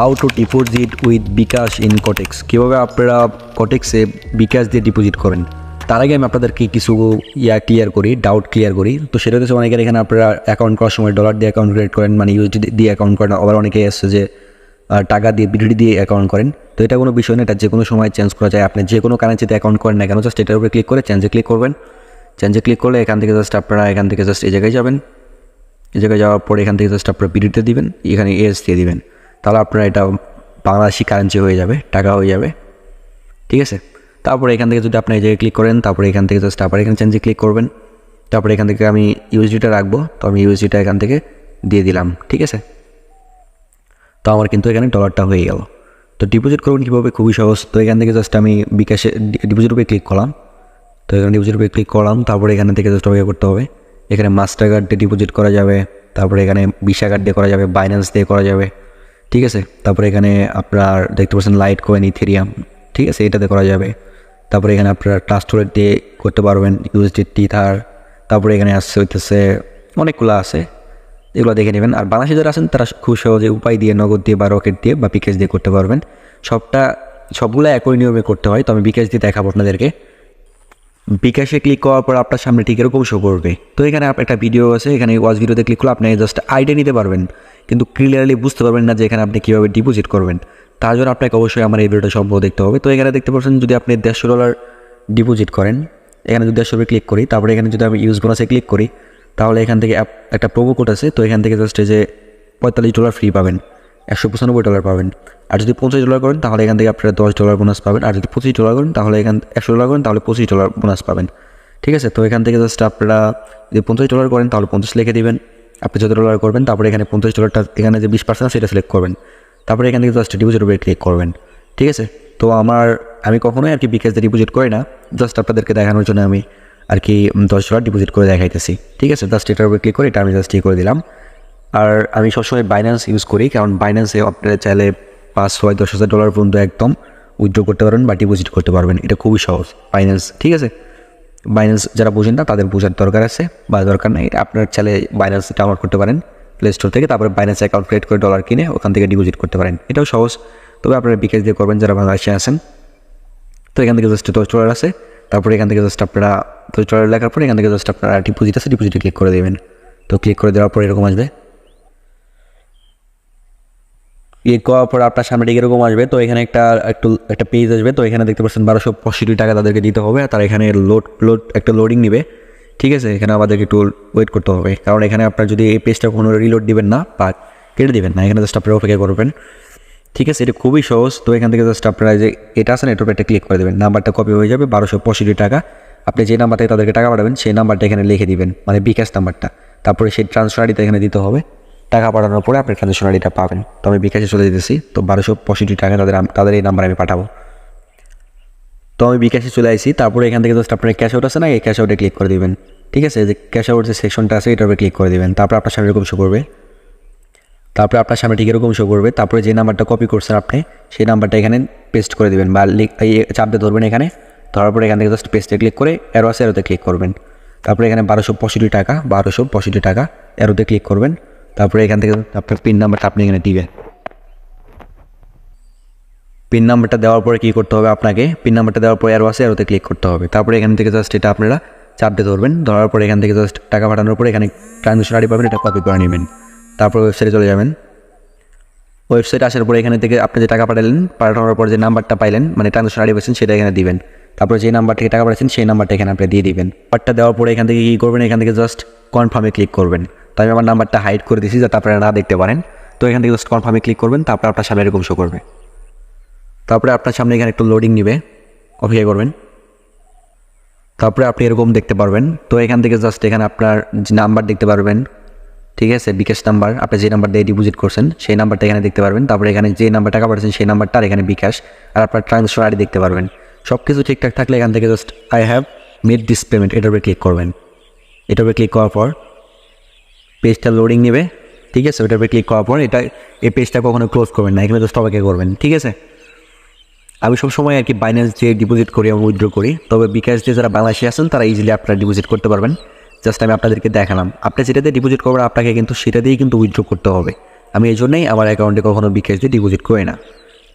How to deposit with bKash in Cotex কীভাবে আপনারা কটেক্সে বিকাশ দিয়ে ডিপোজিট করেন? তার আগে আমি আপনাদেরকে কিছু ইয়া ক্লিয়ার করি ডাউট ক্লিয়ার করি। তো সেটা হচ্ছে অনেকের এখানে আপনারা অ্যাকাউন্ট করার সময় ডলার দিয়ে অ্যাকাউন্ট ক্রিয়েট করেন মানে ইউএসডি দিয়ে অ্যাকাউন্ট করেন। আবার অনেকে এসছে যে টাকা দিয়ে বিডিডি দিয়ে অ্যাকাউন্ট করেন। তো এটা কোনো বিষয় না, এটা যে কোনো সময় চেঞ্জ করা যায়। আপনি যে কোনো কারেন্সিতে অ্যাকাউন্ট করেন না কেন জাস্ট এটার উপরে ক্লিক করে চেঞ্জে ক্লিক করবেন। চেঞ্জে ক্লিক করলে এখান থেকে জাস্ট আপনারা এখান থেকে জাস্ট এই জায়গায় যাবেন। এই জায়গায় যাওয়ার পরে এখান থেকে জাস্ট আপনারা বিডিতে দিবেন। এখানে এস দিয়ে দিবেন। তাহলে আপনার এটা বাংলাদেশি কারেন্সি হয়ে যাবে, টাকা হয়ে যাবে। ঠিক আছে? তারপরে এখান থেকে যদি আপনি এই জায়গায় ক্লিক করেন, তারপরে এখান থেকে জাস্ট আবার এখানে চেঞ্জে ক্লিক করবেন। তারপরে এখান থেকে আমি ইউএসডিটা রাখব, তো আমি ইউএসডিটা এখান থেকে দিয়ে দিলাম। ঠিক আছে? তো আমার কিন্তু এখানে ডলারটা হয়ে গেল। তো ডিপোজিট করবেন কীভাবে? খুবই সহজ। তো এখান থেকে জাস্ট আমি বিকাশে ডিপোজিট উপরে ক্লিক করলাম। তো এখানে ডিপোজিট উপরে ক্লিক করলাম, তারপরে এখানে থেকে জাস্ট অপেক্ষা করতে হবে। এখানে মাস্টার কার্ড দিয়ে ডিপোজিট করা যাবে, তারপরে এখানে ভিসা কার্ড দিয়ে করা যাবে বাইন্যান্স দিয়ে করা যাবে। ঠিক আছে? তারপরে এখানে আপনার দেখতে পাচ্ছেন লাইট কয়েন ইথেরিয়াম ঠিক আছে? এটাতে করা যাবে। তারপরে এখানে আপনারা ট্রাস্ট ওয়ালেট দিয়ে করতে পারবেন ইউএসডি টিথার তারপরে এখানে আসছে, হইতেছে অনেকগুলো আছে। এগুলো দেখে নেবেন। আর বাংলাদেশে যারা আছেন, তারা খুব সহজে উপায় দিয়ে, নগদ দিয়ে বা রকেট দিয়ে বা পিকেজ দিয়ে করতে পারবেন। সবটা, সবগুলো একই নিয়মে করতে হয়। তো আমি বিকাশ দিয়ে দেখাবো আপনাদেরকে। বিকাশে ক্লিক করার পর আপনার সামনে ঠিক এরকম শো করবে। তো এখানে একটা ভিডিও আছে, এখানে ওয়াচ ভিডিওতে ক্লিক করলে আপনি জাস্ট আইডিয়া নিতে পারবেন। কিন্তু ক্লিয়ারলি বুঝতে পারবেন না যে এখানে আপনি কীভাবে ডিপোজিট করবেন। তার জন্য আপনাকে অবশ্যই আমার এই ভিডিওটা সম্ভব দেখতে হবে। তো এখানে দেখতে পাচ্ছেন, যদি আপনি দেড়শো ডলার ডিপোজিট করেন, এখানে যদি দেড়শো ক্লিক করি, তারপরে এখানে যদি আমি ইউজ বোনাসে ক্লিক করি, তাহলে এখান থেকে একটা প্রোমো কোড আছে। তো এখান থেকে জাস্ট এই যে পঁয়তাল্লিশ ডলার ফ্রি পাবেন। একশো পঁচানব্বই ডলার পাবেন। আর যদি পঞ্চাশ ডলার করেন, তাহলে এখান থেকে আপনারা দশ ডলার বোনাস পাবেন। আর যদি পঁচিশ ডলার করেন, তাহলে এখান, একশো ডলার করেন, তাহলে পঁচিশ ডলার বোনাস পাবেন। ঠিক আছে? তো এখান থেকে জাস্ট আপনারা যদি পঞ্চাশ ডলার করেন, তাহলে পঞ্চাশ লিখে দেবেন। আপনি যত ডলার করবেন, তারপরে এখানে পঞ্চাশ ডলারটা এখানে যে বিশ পার্সেন্ট সেটা সিলেক্ট করবেন। তারপরে এখান থেকে জাস্ট ডিপোজিট উপরে ক্লিক করবেন। ঠিক আছে? তো আমার, আমি কখনোই আর কি বিকাশে ডিপোজিট করি না। জাস্ট আপনাদেরকে দেখানোর জন্য আমি আর কি দশ ডলার ডিপোজিট করে দেখাইতেছি। ঠিক আছে? জাস্ট এটার উপরে ক্লিক করে এটা আমি জাস্ট ঠিক করে দিলাম। আর আমি সবসময় বাইন্যান্স ইউজ করি, কারণ বাইন্যান্সে আপনারা চাইলে পাঁচ ছয় দশ হাজার ডলার পর্যন্ত একদম উইথড্র করতে পারবেন বা ডিপোজিট করতে পারবেন। এটা খুবই সহজ। বাইন্যান্স ঠিক আছে? বাইন্যান্স যারা বোঝেন না, তাদের বোঝার দরকার আছে বা দরকার নেই। আপনার চাইলে বাইন্যান্স ডাউনলোড করতে পারেন প্লে স্টোর থেকে, তারপরে বাইন্যান্স অ্যাকাউন্ট ক্রিয়েট করে ডলার কিনে ওখান থেকে ডিপোজিট করতে পারেন। এটাও সহজ। তবে আপনারা বিকাশ দিয়ে করবেন যারা বাংলাদেশে আছেন। তো এখান থেকে জাস্ট দশ ডলার আছে। তারপরে এখান থেকে জাস্ট আপনারা দশ ডলার লেখার পরে এখান থেকে জাস্ট আপনারা ডিপোজিট আছে ডিপোজিটে ক্লিক করে দেবেন। তো ক্লিক করে দেওয়ার পরে এরকম আসবে। ক্লিক করার পর আপনার সামনে ঠিক এরকম আসবে, তো এখানে একটা, একটু, একটা পেজ আসবে, তো এখানে দেখতে পাচ্ছেন বারোশো পঁয়ষট্টি টাকা তাদেরকে দিতে হবে তার এখানে লোড লোড একটা লোডিং নেবে। ঠিক আছে? এখানে আমাদেরকে একটু ওয়েট করতে হবে, কারণ এখানে আপনার যদি এই পেজটা কোনো রিলোড দিবেন না, বা কেটে দিবেন না, এখানে জাস্ট আপনারা অপেক্ষা করবেন। ঠিক আছে? এটা খুবই সহজ, তো এখান থেকে জাস্ট আপনারা যে এটা আছে না এটার একটা ক্লিক করে দেবেন, নাম্বারটা কপি হয়ে যাবে, বারোশো পঁয়ষট্টি টাকা। আপনি যে নাম্বারটায় তাদেরকে টাকা পাঠাবেন, সেই নাম্বারটা এখানে লিখে দিবেন মানে বিকাশ নাম্বারটা। তারপরে সেই ট্রান্সফার এখানে দিতে হবে। টাকা পাঠানোর পরে আপনি ট্রানজেকশন আইডিটা পাবেন। তো আমি বিকাশে চলে যেতেছি। তো বারোশো পঁয়ষট্টি টাকা তাদের তাদের এই নাম্বারে আমি পাঠাবো। তো আমি বিকাশে চলে আসি তারপরে এখান থেকে জাস্ট আপনার ক্যাশ আউট আছে না, এই ক্যাশ আউটে ক্লিক করে দিবেন। ঠিক আছে? যে ক্যাশ আউট যে সেকশনটা আছে, এটার উপরে ক্লিক করে দিবেন। তারপর আপনার সামনে এরকম শো করবে। তারপরে আপনার সামনে ঠিক এরকম শো করবে। তারপরে যে নাম্বারটা কপি করছেন আপনি, সেই নাম্বারটা এখানে পেস্ট করে দিবেন বা চাপ দিয়ে ধরবেন এখানে। ধরার পরে এখান থেকে জাস্ট পেস্টে ক্লিক করে এরো আছে এরোতে ক্লিক করবেন। তারপরে এখানে বারোশো পঁয়ষট্টি টাকা, বারোশো পঁয়ষট্টি টাকা এরোতে ক্লিক করবেন। তারপরে এখান থেকে আপনার পিন নাম্বারটা আপনি এখানে দিবেন। পিন নাম্বারটা দেওয়ার পরে কী করতে হবে আপনাকে? পিন নাম্বারটা দেওয়ার পরে আছে আরোতে ক্লিক করতে হবে। তারপরে এখান থেকে জাস্ট এটা আপনারা চাপতে ধরবেন। ধরার পরে এখান থেকে জাস্ট টাকা পাঠানোর পরে এখানে ট্রানজেকশন আইডি পাবেন, এটা কপি করে নেবেন। তারপর ওয়েবসাইটে চলে যাবেন। ওয়েবসাইট আসার পরে এখানে থেকে আপনি যে টাকা পাঠালেন, পাঠানোর পর যে নাম্বারটা পাইলেন মানে ট্রানজেকশন আইডি পাচ্ছেন, সেটা এখানে দিবেন। তারপরে যে নাম্বার থেকে টাকা পাঠাচ্ছেন, সেই নাম্বারটা এখানে আপনি দিয়ে দিবেন। নাম্বারটা দেওয়ার পরে এখান থেকে কী করবেন? এখান থেকে জাস্ট কনফার্মে ক্লিক করবেন। তো আমি আমার নাম্বারটা হাইড করে দিয়েছি যাতে আপনারা না দেখতে পারেন। তো এখান থেকে জাস্ট কনফার্মে ক্লিক করবেন, তারপর আপনার সামনে এরকম শো করবে। তারপরে আপনার সামনে এখানে একটু লোডিং নেবে। অপেক্ষা করবেন। তারপরে আপনি এরকম দেখতে পারবেন। তো এখান থেকে জাস্ট এখানে আপনার যে নাম্বার দেখতে পারবেন, ঠিক আছে? বিকাশ নাম্বার আপনি যে নাম্বার দিয়ে ডিপোজিট করছেন, সেই নাম্বারটা এখানে দেখতে পারবেন। তারপরে এখানে যে নাম্বার টাকা পাঠাচ্ছেন, সেই নাম্বারটা আর এখানে বিকাশ। আর আপনার ট্রান্সফার আইডি দেখতে পারবেন। সব কিছু ঠিকঠাক থাকলে এখান থেকে just I have made this payment এটার উপরে ক্লিক করবেন। এটার উপরে ক্লিক করার পর পেজটা লোডিং নেবে, ঠিক আছে? ওটার উপরে ক্লিক করার পর এটা, এই পেজটা কখনো ক্লোজ করবেন না। এখানে জাস্ট অপেক্ষা করবেন, ঠিক আছে? আমি সবসময় আর কি বাইন্যান্স দিয়ে ডিপোজিট করি এবং উইথড্র করি। তবে বিকাশ দিয়ে যারা বাংলাদেশে আছেন, তারা ইজিলি আপনারা ডিপোজিট করতে পারবেন। জাস্ট আমি আপনাদেরকে দেখালাম। আপনি যেটাতে ডিপোজিট করবেন, আপনাকে কিন্তু সেটা দিয়েই কিন্তু উইথড্র করতে হবে। আমি এই জন্যই আমার অ্যাকাউন্টে কখনো বিকাশ দিয়ে ডিপোজিট করি না।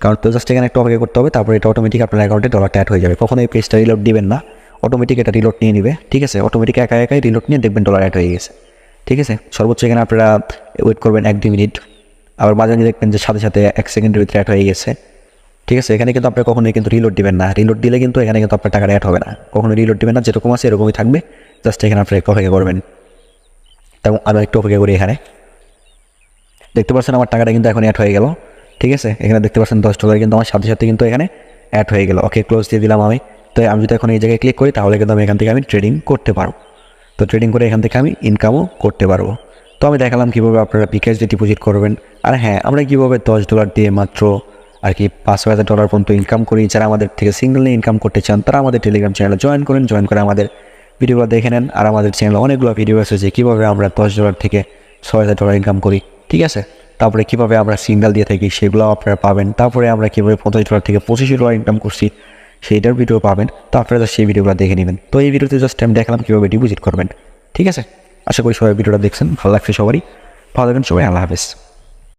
কারণ তো জাস্ট এখানে একটা অপেক্ষা করতে হবে, তারপরে এটা অটোমেটিক আপনার অ্যাকাউন্টে ডলারটা অ্যাড হয়ে যাবে। কখনো এই পেজটা রিলোড দিবেন না। অটোমেটিক এটা রিলোড নিয়ে নেবে, ঠিক আছে? অটোমেটিক একা একাই রিলোড নিয়ে দেখবেন ডলার অ্যাড হয়ে গেছে। ঠিক আছে? সর্বোচ্চ এখানে আপনারা ওয়েট করবেন এক দুই মিনিট। আবার মাঝে মাঝে দেখবেন যে সাথে সাথে এক সেকেন্ডের ভিতরে অ্যাড হয়ে গেছে। ঠিক আছে? এখানে কিন্তু আপনি কখনোই কিন্তু রিলোড দিবেন না। রিলোড দিলে কিন্তু এখানে কিন্তু আপনার টাকাটা অ্যাড হবে না। কখনো রিলোড দিবেন না, যেরকম আছে এরকমই থাকবে। জাস্ট এখানে আপনি একটু অপেক্ষা করবেন। এবং আমি একটু অপেক্ষা করি এখানে। দেখতে পাচ্ছেন আমার টাকাটা কিন্তু এখন অ্যাড হয়ে গেল। ঠিক আছে? এখানে দেখতে পাচ্ছেন দশ ডলার কিন্তু আমার সাথে সাথে কিন্তু এখানে অ্যাড হয়ে গেল। ওকে ক্লোজ দিয়ে দিলাম আমি। তো আমি যদি এখন এই জায়গায় ক্লিক করি, তাহলে কিন্তু আমি এখান থেকে আমি ট্রেডিং করতে পারব। তো ট্রেডিং করে এখান থেকে আমি ইনকামও করতে পারব। তো আমি দেখালাম কীভাবে আপনারা বিকাশ দিয়ে ডিপোজিট করবেন। আর হ্যাঁ আমরা কীভাবে দশ ডলার দিয়ে মাত্র আর কি পাঁচ হাজার ডলার পর্যন্ত ইনকাম করি, যারা আমাদের থেকে সিঙ্গেল নিয়ে ইনকাম করতে চান, তারা আমাদের টেলিগ্রাম চ্যানেলে জয়েন করেন জয়েন করে আমাদের ভিডিওগুলো দেখে নেন। আর আমাদের চ্যানেলে অনেকগুলো ভিডিও আছে যে কীভাবে আমরা দশ ডলার থেকে ছয় হাজার ডলার ইনকাম করি, ঠিক আছে? তারপরে কীভাবে আমরা সিঙ্গেল দিয়ে থাকি, সেগুলো আপনারা পাবেন। তারপরে আমরা কীভাবে পঞ্চাশ ডলার থেকে পঁচিশ ডলার ইনকাম করছি সেইটার ভিডিও পাবেন, তো আপনারা জাস্ট সেই ভিডিওগুলো দেখে নেবেন। তো এই ভিডিওতে জাস্ট আমি দেখালাম কীভাবে ডিপোজিট করবেন। ঠিক আছে? আশা করি সবাই ভিডিওটা দেখছেন, ভালো লাগছে সবারই। ভালো থাকবেন সবাই, আল্লাহ হাফেজ।